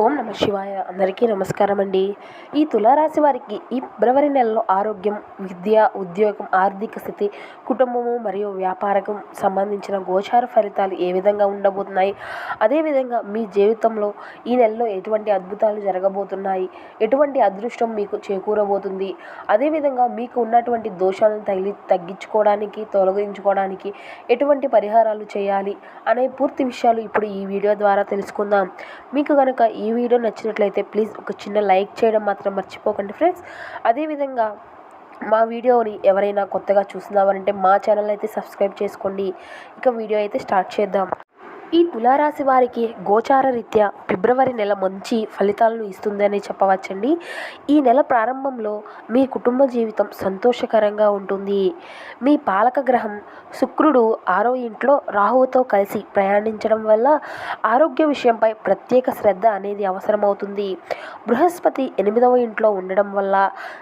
ఓం నమ శివాయ. అందరికీ నమస్కారం అండి ఈ తులారాశి వారికి ఈ ఫిబ్రవరి నెలలో ఆరోగ్యం విద్య ఉద్యోగం ఆర్థిక స్థితి కుటుంబము మరియు వ్యాపారకం సంబంధించిన గోచార ఫలితాలు ఏ విధంగా ఉండబోతున్నాయి? అదేవిధంగా మీ జీవితంలో ఈ నెలలో ఎటువంటి అద్భుతాలు జరగబోతున్నాయి? ఎటువంటి అదృష్టం మీకు చేకూరబోతుంది? అదేవిధంగా మీకు ఉన్నటువంటి దోషాలను తగిలి తగ్గించుకోవడానికి తొలగించుకోవడానికి ఎటువంటి పరిహారాలు చేయాలి? అనే పూర్తి విషయాలు ఇప్పుడు ఈ వీడియో ద్వారా తెలుసుకుందాం. మీకు కనుక ఈ వీడియో నచ్చినట్లయితే ప్లీజ్ ఒక చిన్న లైక్ చేయడం మాత్రం మర్చిపోకండి ఫ్రెండ్స్. అదేవిధంగా మా వీడియోని ఎవరైనా కొత్తగా చూస్తున్నారంటే మా ఛానల్ అయితే సబ్స్క్రైబ్ చేసుకోండి. ఇక వీడియో అయితే స్టార్ట్ చేద్దాం. ఈ తులారాశి వారికి గోచార రీత్యా ఫిబ్రవరి నెల మంచి ఫలితాలను ఇస్తుందని చెప్పవచ్చండి. ఈ నెల ప్రారంభంలో మీ కుటుంబ జీవితం సంతోషకరంగా ఉంటుంది. మీ పాలక గ్రహం శుక్రుడు ఆరో ఇంట్లో రాహువుతో కలిసి ప్రయాణించడం వల్ల ఆరోగ్య విషయంపై ప్రత్యేక శ్రద్ధ అనేది అవసరమవుతుంది. బృహస్పతి ఎనిమిదవ ఇంట్లో ఉండడం వల్ల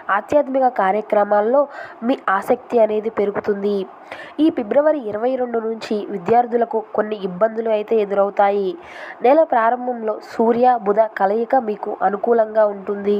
ఆధ్యాత్మిక కార్యక్రమాల్లో మీ ఆసక్తి అనేది పెరుగుతుంది. ఈ ఫిబ్రవరి ఇరవై రెండు నుంచి విద్యార్థులకు కొన్ని ఇబ్బందులు అయితే ఎదురవుతాయి. నెల ప్రారంభంలో సూర్య బుధ కలయిక మీకు అనుకూలంగా ఉంటుంది.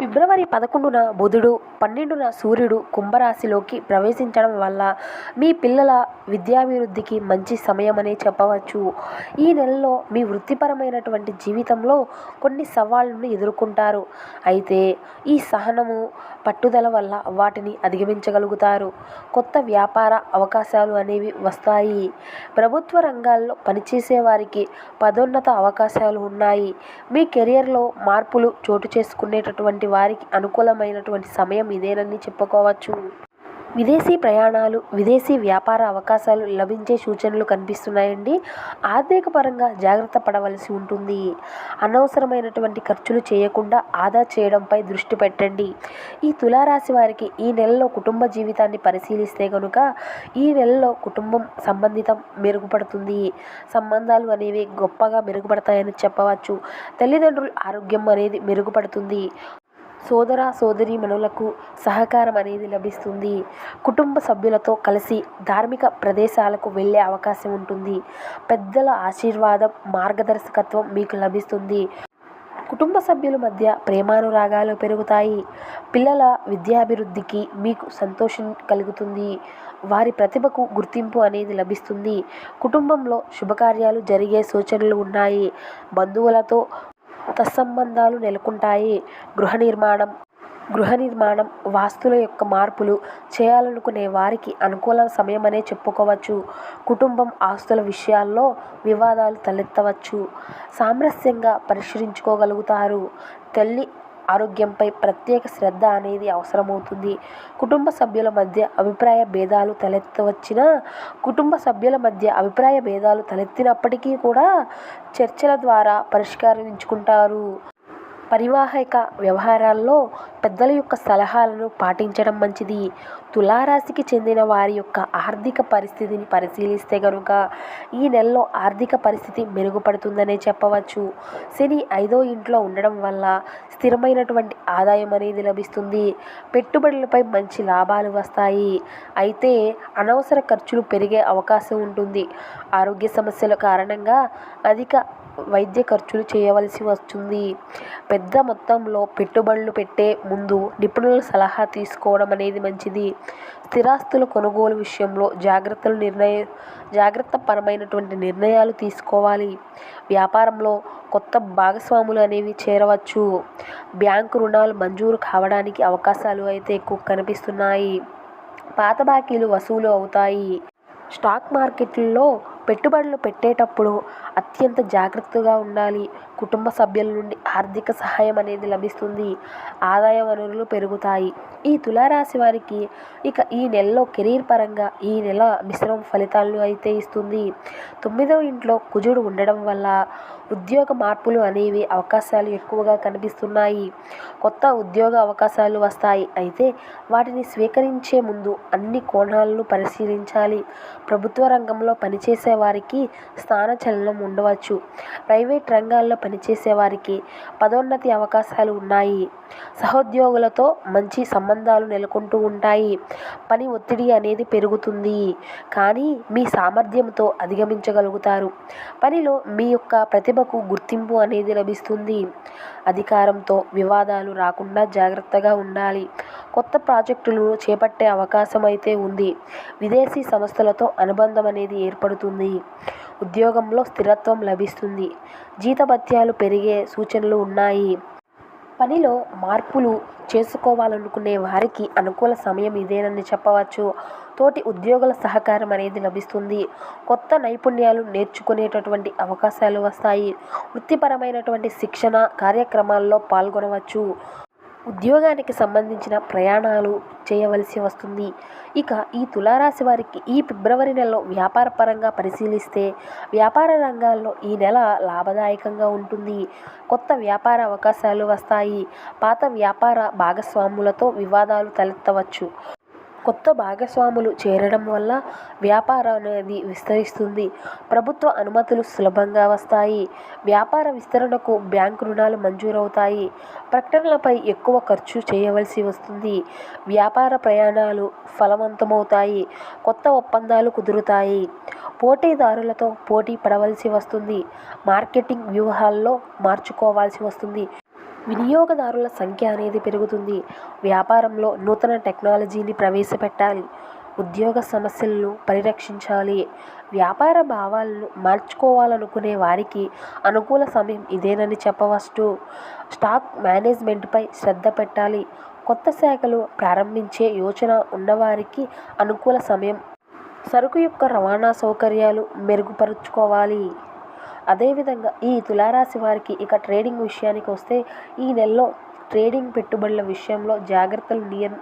ఫిబ్రవరి పదకొండున బుధుడు పన్నెండున సూర్యుడు కుంభరాశిలోకి ప్రవేశించడం వల్ల మీ పిల్లల విద్యాభివృద్ధికి మంచి సమయం అనే చెప్పవచ్చు. ఈ నెలలో మీ వృత్తిపరమైనటువంటి జీవితంలో కొన్ని సవాళ్ళను ఎదుర్కొంటారు. అయితే ఈ సహనము పట్టుదల వల్ల వాటిని అధిగమించగలుగుతారు. కొత్త వ్యాపార అవకాశాలు అనేవి వస్తాయి. ప్రభుత్వ రంగాల్లో పనిచేసే వారికి పదోన్నత అవకాశాలు ఉన్నాయి. మీ కెరియర్లో మార్పులు చోటు చేసుకునేటటువంటి వారికి అనుకూలమైనటువంటి సమయం ఇదేనని చెప్పుకోవచ్చు. విదేశీ ప్రయాణాలు విదేశీ వ్యాపార అవకాశాలు లభించే సూచనలు కనిపిస్తున్నాయండి. ఆర్థిక పరంగా జాగ్రత్త పడవలసి ఉంటుంది. అనవసరమైనటువంటి ఖర్చులు చేయకుండా ఆదా చేయడంపై దృష్టి పెట్టండి. ఈ తులారాశి వారికి ఈ నెలలో కుటుంబ జీవితాన్ని పరిశీలిస్తే కనుక ఈ నెలలో కుటుంబం సంబంధితం మెరుగుపడుతుంది. సంబంధాలు అనేవి గొప్పగా మెరుగుపడతాయని చెప్పవచ్చు. తల్లిదండ్రుల ఆరోగ్యం అనేది మెరుగుపడుతుంది. సోదర సోదరీమణులకు సహకారం అనేది లభిస్తుంది. కుటుంబ సభ్యులతో కలిసి ధార్మిక ప్రదేశాలకు వెళ్ళే అవకాశం ఉంటుంది. పెద్దల ఆశీర్వాదం మార్గదర్శకత్వం మీకు లభిస్తుంది. కుటుంబ సభ్యుల మధ్య ప్రేమానురాగాలు పెరుగుతాయి. పిల్లల విద్యాభివృద్ధికి మీకు సంతోషం కలుగుతుంది. వారి ప్రతిభకు గుర్తింపు అనేది లభిస్తుంది. కుటుంబంలో శుభకార్యాలు జరిగే సూచనలు ఉన్నాయి. బంధువులతో తత్సంబంధాలు నెలకొంటాయి. గృహ నిర్మాణం గృహ నిర్మాణం వాస్తుల యొక్క మార్పులు చేయాలనుకునే వారికి అనుకూల సమయమనే చెప్పుకోవచ్చు. కుటుంబం ఆస్తుల విషయాల్లో వివాదాలు తలెత్తవచ్చు. సామరస్యంగా పరిష్కరించుకోగలుగుతారు. తల్లి ఆరోగ్యంపై ప్రత్యేక శ్రద్ధ అనేది అవసరమవుతుంది. కుటుంబ సభ్యుల మధ్య అభిప్రాయ భేదాలు తలెత్తవచ్చిన కుటుంబ సభ్యుల మధ్య అభిప్రాయ భేదాలు తలెత్తినప్పటికీ కూడా చర్చల ద్వారా పరిష్కరించుకుంటారు. పరివాహిక వ్యవహారాల్లో పెద్దల యొక్క సలహాలను పాటించడం మంచిది. తులారాశికి చెందిన వారి యొక్క ఆర్థిక పరిస్థితిని పరిశీలిస్తే కనుక ఈ నెలలో ఆర్థిక పరిస్థితి మెరుగుపడుతుందనే చెప్పవచ్చు. శని ఐదో ఇంట్లో ఉండడం వల్ల స్థిరమైనటువంటి ఆదాయం అనేది లభిస్తుంది. పెట్టుబడులపై మంచి లాభాలు వస్తాయి. అయితే అనవసర ఖర్చులు పెరిగే అవకాశం ఉంటుంది. ఆరోగ్య సమస్యల కారణంగా అధిక వైద్య ఖర్చులు చేయవలసి వస్తుంది. పెద్ద మొత్తంలో పెట్టుబడులు పెట్టే ముందు నిపుణుల సలహా తీసుకోవడం అనేది మంచిది. స్థిరాస్తుల కొనుగోలు విషయంలో జాగ్రత్తలు నిర్ణయ జాగ్రత్త పరమైనటువంటి నిర్ణయాలు తీసుకోవాలి. వ్యాపారంలో కొత్త భాగస్వాములు అనేవి చేరవచ్చు. బ్యాంకు రుణాలు మంజూరు కావడానికి అవకాశాలు అయితే ఎక్కువ కనిపిస్తున్నాయి. పాత బాకీలు వసూలు అవుతాయి. స్టాక్ మార్కెట్లలో పెట్టుబడులు పెట్టేటప్పుడు అత్యంత జాగ్రత్తగా ఉండాలి. కుటుంబ సభ్యుల నుండి ఆర్థిక సహాయం అనేది లభిస్తుంది. ఆదాయ వనరులు పెరుగుతాయి. ఈ తులారాశి వారికి ఇక ఈ నెలలో కెరీర్ పరంగా ఈ నెల మిశ్రమ ఫలితాలను అయితే ఇస్తుంది. తొమ్మిదవ ఇంట్లో కుజుడు ఉండడం వల్ల ఉద్యోగ మార్పులు అనేవి అవకాశాలు ఎక్కువగా కనిపిస్తున్నాయి. కొత్త ఉద్యోగ అవకాశాలు వస్తాయి. అయితే వాటిని స్వీకరించే ముందు అన్ని కోణాలను పరిశీలించాలి. ప్రభుత్వ రంగంలో పనిచేసే వారికి వారికి స్థానచలనం ఉండవచ్చు. ప్రైవేట్ రంగాల్లో పనిచేసేవారికి పదోన్నతి అవకాశాలు ఉన్నాయి. సహోద్యోగులతో మంచి సంబంధాలు నెలకొంటూ ఉంటాయి. పని ఒత్తిడి అనేది పెరుగుతుంది. కానీ మీ సామర్థ్యంతో అధిగమించగలుగుతారు. పనిలో మీ యొక్క ప్రతిభకు గుర్తింపు అనేది లభిస్తుంది. అధికారంతో వివాదాలు రాకుండా జాగ్రత్తగా ఉండాలి. కొత్త ప్రాజెక్టులను చేపట్టే అవకాశం అయితే ఉంది. విదేశీ సంస్థలతో అనుబంధం అనేది ఏర్పడుతుంది. ఉద్యోగంలో స్థిరత్వం లభిస్తుంది. జీతభత్యాలు పెరిగే సూచనలు ఉన్నాయి. పనిలో మార్పులు చేసుకోవాలనుకునే వారికి అనుకూల సమయం ఇదేనని చెప్పవచ్చు. తోటి ఉద్యోగుల సహకారం అనేది లభిస్తుంది. కొత్త నైపుణ్యాలు నేర్చుకునేటటువంటి అవకాశాలు వస్తాయి. వృత్తిపరమైనటువంటి శిక్షణ కార్యక్రమాల్లో పాల్గొనవచ్చు. ఉద్యోగానికి సంబంధించిన ప్రయాణాలు చేయవలసి వస్తుంది. ఇక ఈ తులారాశి వారికి ఈ ఫిబ్రవరి నెలలో వ్యాపారపరంగా పరిశీలిస్తే వ్యాపార రంగాల్లో ఈ నెల లాభదాయకంగా ఉంటుంది. కొత్త వ్యాపార అవకాశాలు వస్తాయి. పాత వ్యాపార భాగస్వాములతో వివాదాలు తలెత్తవచ్చు. కొత్త భాగస్వాములు చేరడం వల్ల వ్యాపారం అనేది విస్తరిస్తుంది. ప్రభుత్వ అనుమతులు సులభంగా వస్తాయి. వ్యాపార విస్తరణకు బ్యాంకు రుణాలు మంజూరవుతాయి. ప్రకటనలపై ఎక్కువ ఖర్చు చేయవలసి వస్తుంది. వ్యాపార ప్రయాణాలు ఫలవంతమవుతాయి. కొత్త ఒప్పందాలు కుదురుతాయి. పోటీదారులతో పోటీ పడవలసి వస్తుంది. మార్కెటింగ్ వ్యూహాల్లో మార్చుకోవాల్సి వస్తుంది. వినియోగదారుల సంఖ్య అనేది పెరుగుతుంది. వ్యాపారంలో నూతన టెక్నాలజీని ప్రవేశపెట్టాలి. ఉద్యోగ సమస్యలను పరిరక్షించాలి. వ్యాపార భావాలను మార్చుకోవాలనుకునే వారికి అనుకూల సమయం ఇదేనని చెప్పవచ్చు స్టాక్ మేనేజ్మెంట్పై శ్రద్ధ పెట్టాలి. కొత్త శాఖలు ప్రారంభించే యోచన ఉన్నవారికి అనుకూల సమయం. సరుకు యొక్క రవాణా సౌకర్యాలు మెరుగుపరుచుకోవాలి. అదేవిధంగా ఈ తులారాశి వారికి ఇక ట్రేడింగ్ విషయానికి వస్తే ఈ నెలలో ట్రేడింగ్ పెట్టుబడుల విషయంలో జాగ్రత్తలు నిర్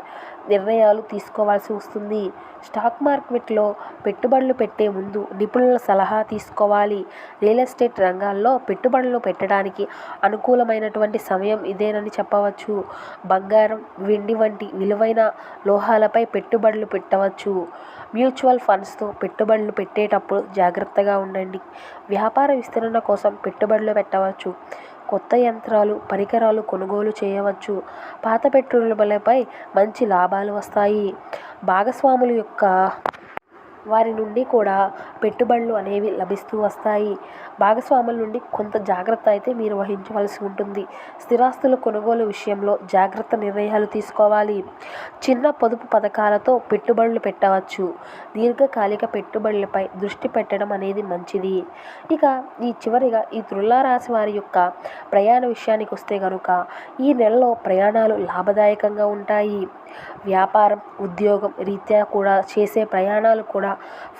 నిర్ణయాలు తీసుకోవాల్సి వస్తుంది. స్టాక్ మార్కెట్లో పెట్టుబడులు పెట్టే ముందు నిపుణుల సలహా తీసుకోవాలి. రియల్ ఎస్టేట్ రంగాల్లో పెట్టుబడులు పెట్టడానికి అనుకూలమైనటువంటి సమయం ఇదేనని చెప్పవచ్చు. బంగారం వెండి వంటి విలువైన లోహాలపై పెట్టుబడులు పెట్టవచ్చు. మ్యూచువల్ ఫండ్స్తో పెట్టుబడులు పెట్టేటప్పుడు జాగ్రత్తగా ఉండండి. వ్యాపార విస్తరణ కోసం పెట్టుబడులు పెట్టవచ్చు. కొత్త యంత్రాలు పరికరాలు కొనుగోలు చేయవచ్చు. పాత పెట్టుబడులపై మంచి లాభాలు వస్తాయి. భాగస్వాముల యొక్క వారి నుండి కూడా పెట్టుబడులు అనేవి లభిస్తూ వస్తాయి. భాగస్వాముల నుండి కొంత జాగ్రత్త అయితే మీరు వహించవలసి ఉంటుంది. స్థిరాస్తుల కొనుగోలు విషయంలో జాగ్రత్త నిర్ణయాలు తీసుకోవాలి. చిన్న పొదుపు పథకాలతో పెట్టుబడులు పెట్టవచ్చు. దీర్ఘకాలిక పెట్టుబడులపై దృష్టి పెట్టడం అనేది మంచిది. ఇక ఈ చివరిగా ఈ తులారాశి వారి యొక్క ప్రయాణ విషయానికి వస్తే కనుక ఈ నెలలో ప్రయాణాలు లాభదాయకంగా ఉంటాయి. వ్యాపారం ఉద్యోగం రీత్యా కూడా చేసే ప్రయాణాలు కూడా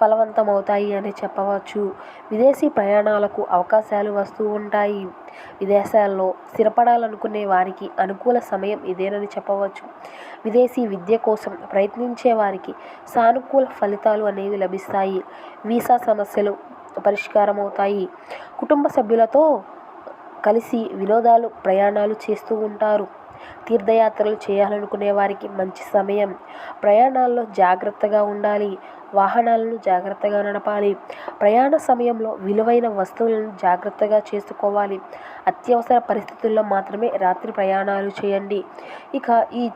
ఫలవంతమవుతాయి అని చెప్పవచ్చు. విదేశీ ప్రయాణాలకు అవకాశాలు వస్తూ ఉంటాయి. విదేశాల్లో స్థిరపడాలనుకునే వారికి అనుకూల సమయం ఇదేనని చెప్పవచ్చు. విదేశీ విద్య కోసం ప్రయత్నించే వారికి సానుకూల ఫలితాలు అనేవి లభిస్తాయి. వీసా సమస్యలు పరిష్కారం అవుతాయి కుటుంబ సభ్యులతో కలిసి వినోదాలు ప్రయాణాలు చేస్తూ ఉంటారు. తీర్థయాత్రలు చేయాలనుకునే వారికి మంచి సమయం. ప్రయాణాల్లో జాగ్రత్తగా ఉండాలి. వాహనాలను జాగ్రత్తగా నడపాలి. ప్రయాణ సమయంలో విలువైన వస్తువులను జాగ్రత్తగా చేసుకోవాలి. అత్యవసర పరిస్థితుల్లో మాత్రమే రాత్రి ప్రయాణాలు చేయండి. ఇక ఈ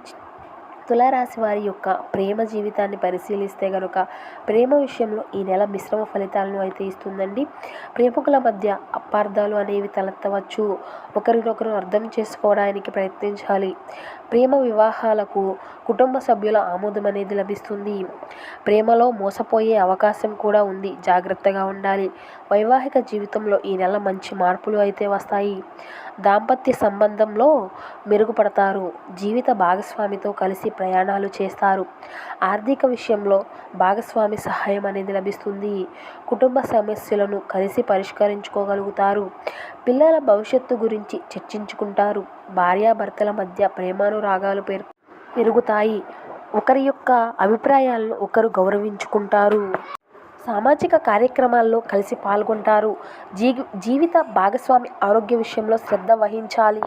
తులారాశి వారి యొక్క ప్రేమ జీవితాన్ని పరిశీలిస్తే కనుక ప్రేమ విషయంలో ఈ నెల మిశ్రమ ఫలితాలను అయితే ఇస్తుందండి. ప్రేమికుల మధ్య అపార్థాలు అనేవి తలెత్తవచ్చు. ఒకరినొకరు అర్థం చేసుకోవడానికి ప్రయత్నించాలి. ప్రేమ వివాహాలకు కుటుంబ సభ్యుల ఆమోదం అనేది లభిస్తుంది. ప్రేమలో మోసపోయే అవకాశం కూడా ఉంది. జాగ్రత్తగా ఉండాలి. వైవాహిక జీవితంలో ఈ నెల మంచి మార్పులు అయితే వస్తాయి. దాంపత్య సంబంధంలో మెరుగుపడతారు. జీవిత భాగస్వామితో కలిసి ప్రయాణాలు చేస్తారు. ఆర్థిక విషయంలో భాగస్వామి సహాయం అనేది లభిస్తుంది. కుటుంబ సమస్యలను కలిసి పరిష్కరించుకోగలుగుతారు. పిల్లల భవిష్యత్తు గురించి చర్చించుకుంటారు. భార్యాభర్తల మధ్య ప్రేమానురాగాలు పేరు పెరుగుతాయి. ఒకరి యొక్క అభిప్రాయాలను ఒకరు గౌరవించుకుంటారు. సామాజిక కార్యక్రమాల్లో కలిసి పాల్గొంటారు. జీ జీవిత భాగస్వామి ఆరోగ్య విషయంలో శ్రద్ధ వహించాలి.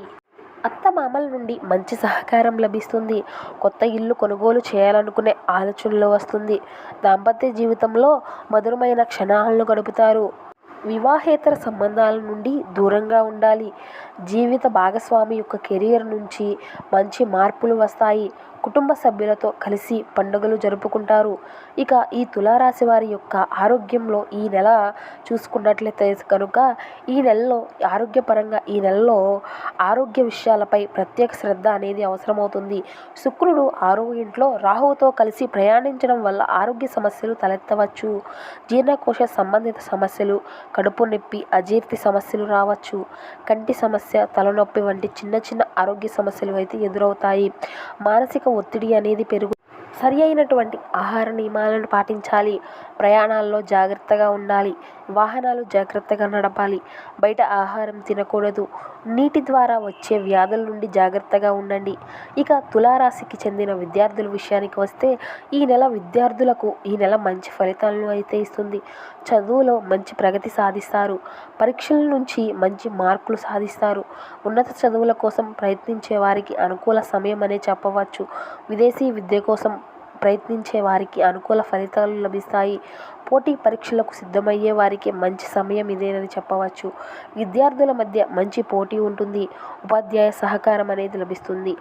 అత్తమామల నుండి మంచి సహకారం లభిస్తుంది. కొత్త ఇల్లు కొనుగోలు చేయాలనుకునే ఆలోచనలు వస్తుంది. దాంపత్య జీవితంలో మధురమైన క్షణాలను గడుపుతారు. వివాహేతర సంబంధాల నుండి దూరంగా ఉండాలి. జీవిత భాగస్వామి యొక్క కెరియర్ నుంచి మంచి మార్పులు వస్తాయి. కుటుంబ సభ్యులతో కలిసి పండుగలు జరుపుకుంటారు. ఇక ఈ తులారాశి వారి యొక్క ఆరోగ్యంలో ఈ నెల చూసుకున్నట్లయితే కనుక ఈ నెలలో ఆరోగ్యపరంగా ఈ నెలలో ఆరోగ్య విషయాలపై ప్రత్యేక శ్రద్ధ అనేది అవసరమవుతుంది. శుక్రుడు ఆరో ఇంట్లో రాహువుతో కలిసి ప్రయాణించడం వల్ల ఆరోగ్య సమస్యలు తలెత్తవచ్చు. జీర్ణకోశ సంబంధిత సమస్యలు కడుపు నొప్పి అజీర్తి సమస్యలు రావచ్చు. కంటి సమస్య తలనొప్పి వంటి చిన్న చిన్న ఆరోగ్య సమస్యలు అయితే ఎదురవుతాయి. మానసిక ఒత్తిడి అనేది పెరుగు. సరి అయినటువంటి ఆహార నియమాలను పాటించాలి. ప్రయాణాల్లో జాగ్రత్తగా ఉండాలి. వాహనాలు జాగ్రత్తగా నడపాలి. బయట ఆహారం తినకూడదు. నీటి ద్వారా వచ్చే వ్యాధుల నుండి జాగ్రత్తగా ఉండండి. ఇక తులారాశికి చెందిన విద్యార్థుల విషయానికి వస్తే ఈ నెల విద్యార్థులకు ఈ నెల మంచి ఫలితాలను అయితే ఇస్తుంది. చదువులో మంచి ప్రగతి సాధిస్తారు. పరీక్షల నుంచి మంచి మార్కులు సాధిస్తారు. ఉన్నత చదువుల కోసం ప్రయత్నించే వారికి అనుకూల సమయం అనే చెప్పవచ్చు. విదేశీ విద్య కోసం ప్రయత్నించే వారికి అనుకూల ఫలితాలు లభిస్తాయి. పోటీ పరీక్షలకు సిద్ధమయ్యే వారికి మంచి సమయం ఇదేనని చెప్పవచ్చు. విద్యార్థుల మధ్య మంచి పోటీ ఉంటుంది. ఉపాధ్యాయ సహకారం అనేది లభిస్తుంది.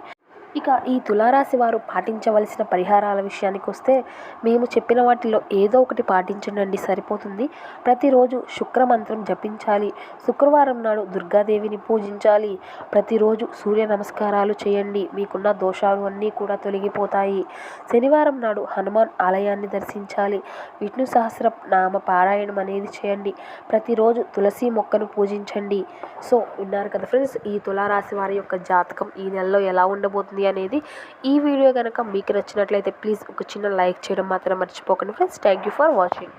ఇక ఈ తులారాశి వారు పాటించవలసిన పరిహారాల విషయానికి వస్తే మేము చెప్పిన వాటిలో ఏదో ఒకటి పాటించండి సరిపోతుంది. ప్రతిరోజు శుక్రమంత్రం జపించాలి. శుక్రవారం నాడు దుర్గాదేవిని పూజించాలి. ప్రతిరోజు సూర్య నమస్కారాలు చేయండి. మీకున్న దోషాలు అన్నీ కూడా తొలగిపోతాయి. శనివారం నాడు హనుమాన్ ఆలయాన్ని దర్శించాలి. విష్ణు సహస్ర నామ పారాయణం అనేది చేయండి. ప్రతిరోజు తులసి మొక్కను పూజించండి. సో విన్నారు కదా ఫ్రెండ్స్ ఈ తులారాశి వారి యొక్క జాతకం ఈ నెలలో ఎలా ఉండబోతుంది అనేది ఈ వీడియో కనుక మీకు నచ్చినట్లయితే ప్లీజ్ ఒక చిన్న లైక్ చేయడం మాత్రం మర్చిపోకండి. Friends thank you for watching